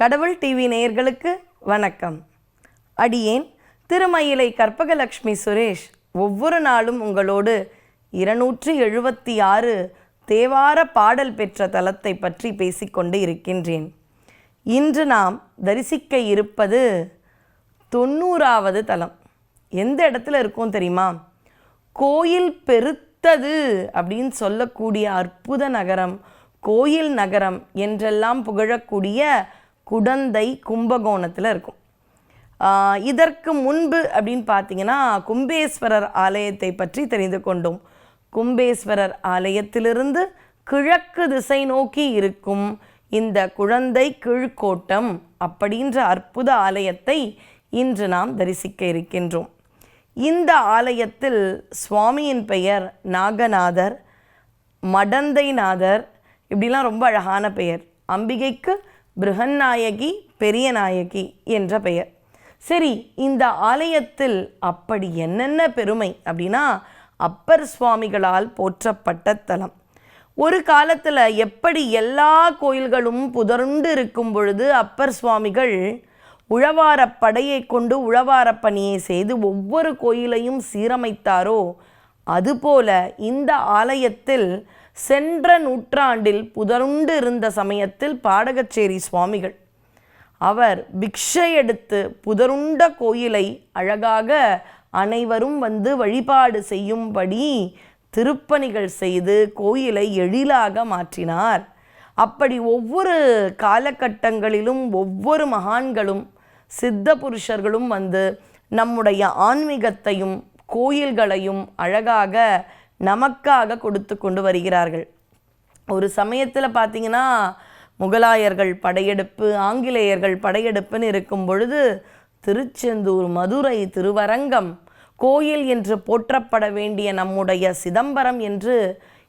கடவுள் டிவி நேயர்களுக்கு வணக்கம். அடியேன் திருமயிலை கற்பகலக்ஷ்மி சுரேஷ் ஒவ்வொரு நாளும் உங்களோடு இருநூற்றி எழுபத்தி ஆறு தேவார பாடல் பெற்ற தலத்தை பற்றி பேசிக்கொண்டு இருக்கின்றேன். இன்று நாம் தரிசிக்க இருப்பது தொண்ணூறாவது தலம். எந்த இடத்துல இருக்கும் தெரியுமா? கோயில் பெருத்தது அப்படின்னு சொல்லக்கூடிய அற்புத நகரம் கோயில் நகரம் என்றெல்லாம் புகழக்கூடிய குடந்தை கும்பகோணத்தில் இருக்கும். இதற்கு முன்பு அப்படின்னு பார்த்தீங்கன்னா கும்பேஸ்வரர் ஆலயத்தை பற்றி தெரிந்து கொண்டோம். கும்பேஸ்வரர் ஆலயத்திலிருந்து கிழக்கு திசை நோக்கி இருக்கும் இந்த குழந்தை கீழ்கோட்டம் அப்படின்ற அற்புத ஆலயத்தை இன்று நாம் தரிசிக்க இருக்கின்றோம். இந்த ஆலயத்தில் சுவாமியின் பெயர் நாகநாதர் மடந்தைநாதர் இப்படிலாம் ரொம்ப அழகான பெயர். அம்பிகைக்கு பிருகநாயகி பெரிய நாயகி என்ற பெயர். சரி இந்த ஆலயத்தில் அப்படி என்னென்ன பெருமை? அப்படின்னா அப்பர் சுவாமிகளால் போற்றப்பட்ட தலம். ஒரு காலத்தில் எப்படி எல்லா கோயில்களும் புதர்ந்து இருக்கும் பொழுது அப்பர் சுவாமிகள் உழவாரப் படையை கொண்டு உழவாரப் பணியை செய்து ஒவ்வொரு கோயிலையும் சீரமைத்தாரோ அதுபோல இந்த ஆலயத்தில் சென்ற நூற்றாண்டில் புதருண்டு இருந்த சமயத்தில் பாடகச்சேரி சுவாமிகள். அவர் பிக்ஷை எடுத்து புதருண்ட கோயிலை அழகாக அனைவரும் வந்து வழிபாடு செய்யும்படி திருப்பணிகள் செய்து கோயிலை எழிலாக மாற்றினார். அப்படி ஒவ்வொரு காலகட்டங்களிலும் ஒவ்வொரு மகான்களும் சித்த புருஷர்களும் வந்து நம்முடைய ஆன்மீகத்தையும் கோயில்களையும் அழகாக நமக்காக கொடுத்து கொண்டு வருகிறார்கள். ஒரு சமயத்தில் பார்த்தீங்கன்னா முகலாயர்கள் படையெடுப்பு ஆங்கிலேயர்கள் படையெடுப்புன்னு இருக்கும் பொழுது திருச்செந்தூர் மதுரை திருவரங்கம் கோயில் என்று போற்றப்பட வேண்டிய நம்முடைய சிதம்பரம் என்று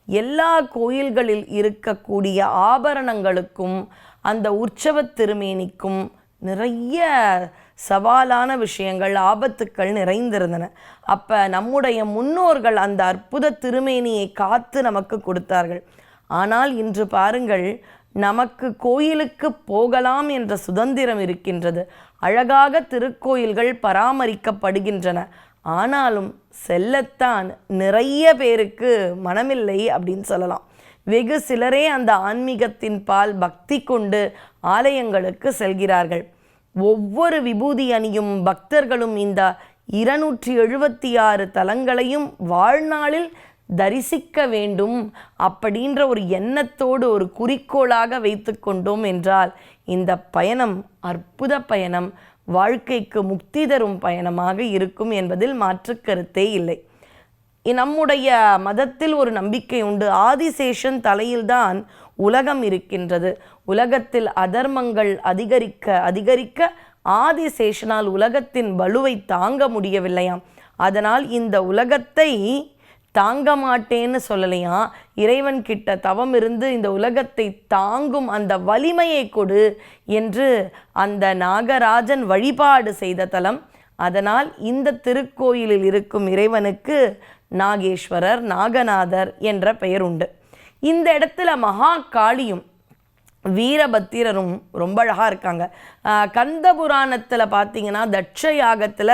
எல்லா கோயில்களில் இருக்கக்கூடிய ஆபரணங்களுக்கும் அந்த உற்சவத் திருமேனிக்கும் நிறைய சவாலான விஷயங்கள் ஆபத்துக்கள் நிறைந்திருந்தன. அப்போ நம்முடைய முன்னோர்கள் அந்த அற்புத திருமேனியை காத்து நமக்கு கொடுத்தார்கள். ஆனால் இன்று பாருங்கள் நமக்கு கோயிலுக்கு போகலாம் என்ற சுதந்திரம் இருக்கின்றது. அழகாக திருக்கோயில்கள் பராமரிக்கப்படுகின்றன. ஆனாலும் செல்லத்தான் நிறைய பேருக்கு மனமில்லை அப்படின்னு சொல்லலாம். வெகு சிலரே அந்த ஆன்மீகத்தின் பால் பக்தி கொண்டு ஆலயங்களுக்கு செல்கிறார்கள். ஒவ்வொரு விபூதி அணியும் பக்தர்களும் இந்த இருநூற்றி எழுபத்தி ஆறு தலங்களையும் வாழ்நாளில் தரிசிக்க வேண்டும் அப்படின்ற ஒரு எண்ணத்தோடு ஒரு குறிக்கோளாக வைத்து கொண்டோம் என்றால் இந்த பயணம் அற்புத பயணம். வாழ்க்கைக்கு முக்தி தரும் பயணமாக இருக்கும் என்பதில் மாற்று கருத்தே இல்லை. நம்முடைய மதத்தில் ஒரு நம்பிக்கை உண்டு. ஆதிசேஷன் தலையில்தான் உலகம் இருக்கின்றது. உலகத்தில் அதர்மங்கள் அதிகரிக்க அதிகரிக்க ஆதிசேஷனால் உலகத்தின் வலுவை தாங்க முடியவில்லையாம். அதனால் இந்த உலகத்தை தாங்க மாட்டேன்னு சொல்லலையா? இறைவன் கிட்ட தவம் இருந்து இந்த உலகத்தை தாங்கும் அந்த வலிமையை கொடு என்று அந்த நாகராஜன் வழிபாடு செய்த தலம். அதனால் இந்த திருக்கோயிலில் இருக்கும் இறைவனுக்கு நாகேஸ்வரர் நாகநாதர் என்ற பெயர் உண்டு. இந்த இடத்துல மகா காளியும் வீரபத்திரரும் ரொம்ப அழகாக இருக்காங்க. கந்த புராணத்தில் பார்த்தீங்கன்னா தட்ச யாகத்தில்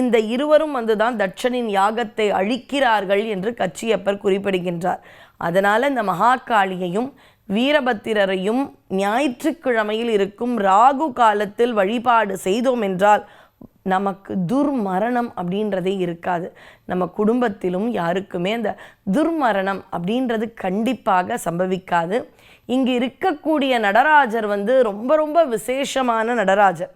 இந்த இருவரும் வந்து தான் தட்சனின் யாகத்தை அழிக்கிறார்கள் என்று கச்சியப்பர் குறிப்பிடுகின்றார். அதனால் இந்த மகாகாளியையும் வீரபத்திரரையும் ஞாயிற்றுக்கிழமையில் இருக்கும் ராகு காலத்தில் வழிபாடு செய்தோம் என்றால் நமக்கு துர்மரணம் அப்படின்றதே இருக்காது. நம்ம குடும்பத்திலும் யாருக்குமே அந்த துர்மரணம் அப்படின்றது கண்டிப்பாக சம்பவிக்காது. இங்கு இருக்கக்கூடிய நடராஜர் வந்து ரொம்ப ரொம்ப விசேஷமான நடராஜர்.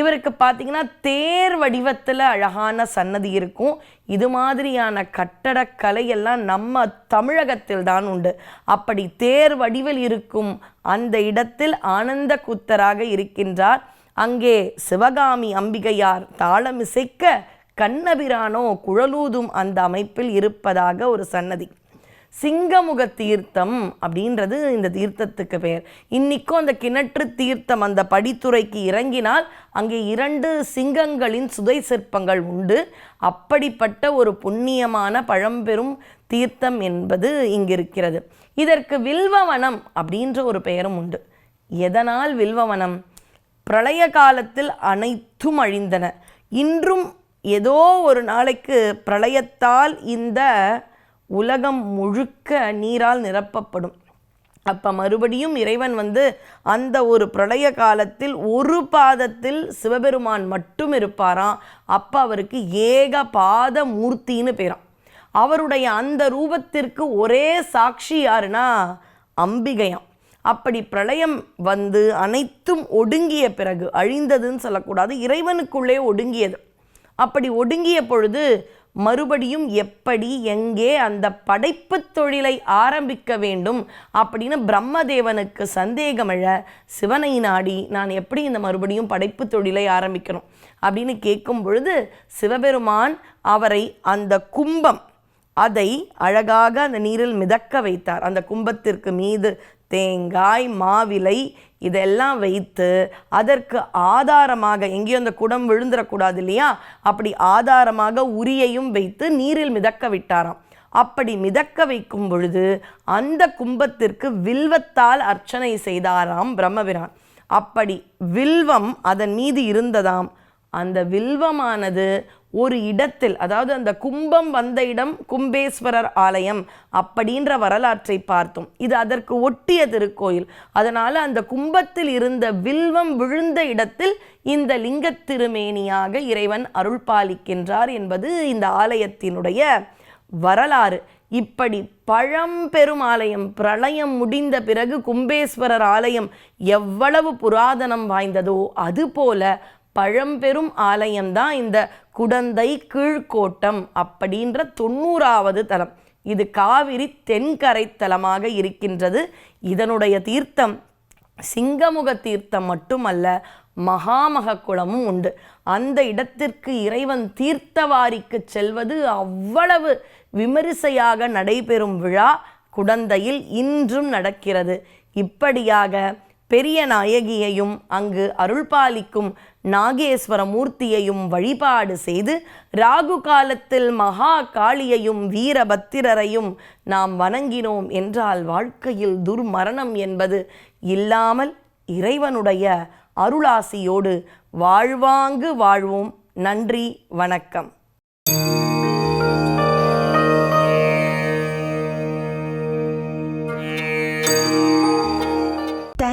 இவருக்கு பார்த்தீங்கன்னா தேர் வடிவத்தில் அழகான சன்னதி இருக்கும். இது மாதிரியான கட்டடக்கலை எல்லாம் நம்ம தமிழகத்தில் தான் உண்டு. அப்படி தேர் வடிவில் இருக்கும் அந்த இடத்தில் ஆனந்த கூத்தராக இருக்கின்றார். அங்கே சிவகாமி அம்பிகையார் தாளமிசைக்க கண்ணபிரானோ குழலூதும் அந்த அமைப்பில் இருப்பதாக ஒரு சன்னதி. சிங்கமுக தீர்த்தம் அப்படின்றது இந்த தீர்த்தத்துக்கு பெயர். இன்னிக்கும் அந்த கிணற்று தீர்த்தம் அந்த படித்துறைக்கு இறங்கினால் அங்கே இரண்டு சிங்கங்களின் சுதை சிற்பங்கள் உண்டு. அப்படிப்பட்ட ஒரு புண்ணியமான பழம்பெரும் தீர்த்தம் என்பது இங்கிருக்கிறது. இதற்கு வில்வவனம் அப்படின்ற ஒரு பெயரும் உண்டு. எதனால் வில்வவனம்? பிரளய காலத்தில் அனைத்தும் அழிந்தன. இன்றும் ஏதோ ஒரு நாளைக்கு பிரளயத்தால் இந்த உலகம் முழுக்க நீரால் நிரப்பப்படும். அப்போ மறுபடியும் இறைவன் வந்து அந்த ஒரு பிரளய காலத்தில் ஒரு பாதத்தில் சிவபெருமான் மட்டும் இருப்பாராம். அப்போ அவருக்கு ஏக பாத மூர்த்தின்னு பேராம். அவருடைய அந்த ரூபத்திற்கு ஒரே சாட்சி யாருன்னா அம்பிகையாம். அப்படி பிரளயம் வந்து அனைத்தும் ஒடுங்கிய பிறகு அழிந்ததுன்னு சொல்லக்கூடாது இறைவனுக்குள்ளே ஒடுங்கியது. அப்படி ஒடுங்கிய பொழுது மறுபடியும் எப்படி எங்கே அந்த படைப்பு தொழிலை ஆரம்பிக்க வேண்டும் அப்படின்னு பிரம்மதேவனுக்கு சந்தேகம் சிவனை நாடி நான் எப்படி இந்த மறுபடியும் படைப்பு தொழிலை ஆரம்பிக்கணும்? அப்படின்னு கேட்கும் பொழுது சிவபெருமான் அவரை அந்த கும்பம் அதை அழகாக அந்த நீரில் மிதக்க வைத்தார். அந்த கும்பத்திற்கு மீது தேங்காய் மாவிலை இதெல்லாம் வைத்து அதற்கு ஆதாரமாக எங்கேயும் அந்த குடம் விழுந்துடக்கூடாது இல்லையா? அப்படி ஆதாரமாக உரியையும் வைத்து நீரில் மிதக்க விட்டாராம். அப்படி மிதக்க வைக்கும் பொழுது அந்த கும்பத்திற்கு வில்வத்தால் அர்ச்சனை செய்தாராம் பிரம்மபிரான். அப்படி வில்வம் அதன் மீது இருந்ததாம். அந்த வில்வமானது ஒரு இடத்தில் அதாவது அந்த கும்பம் வந்த இடம் கும்பேஸ்வரர் ஆலயம் அப்படின்ற வரலாற்றை பார்த்தோம். இது அதற்கு ஒட்டிய திருக்கோயில். அதனால் அந்த கும்பத்தில் இருந்த வில்வம் விழுந்த இடத்தில் இந்த லிங்கத் திருமேனியாக இறைவன் அருள் பாலிக்கின்றார் என்பது இந்த ஆலயத்தினுடைய வரலாறு. இப்படி பழம்பெரும் ஆலயம் பிரளயம் முடிந்த பிறகு கும்பேஸ்வரர் ஆலயம் எவ்வளவு புராதனம் வாய்ந்ததோ அதுபோல பழம்பெரும் ஆலயம்தான் இந்த குடந்தை கீழ்கோட்டம் அப்படின்ற தொண்ணூறாவது தலம். இது காவிரி தென்கரை தலமாக இருக்கின்றது. இதனுடைய தீர்த்தம் சிங்கமுக தீர்த்தம் மட்டுமல்ல மகாமக குளமும் உண்டு. அந்த இடத்திற்கு இறைவன் தீர்த்தவாரிக்கு செல்வது அவ்வளவு விமரிசையாக நடைபெறும் விழா குடந்தையில் இன்றும் நடக்கிறது. இப்படியாக பெரிய நாயகியையும் அங்கு அருள்பாலிக்கும் நாகேஸ்வர மூர்த்தியையும் வழிபாடு செய்து ராகு காலத்தில் மகா காளியையும் வீரபத்திரரையும் நாம் வணங்கினோம் என்றால் வாழ்க்கையில் துர்மரணம் என்பது இல்லாமல் இறைவனுடைய அருளாசியோடு வாழ்வாங்கு வாழ்வோம். நன்றி வணக்கம்.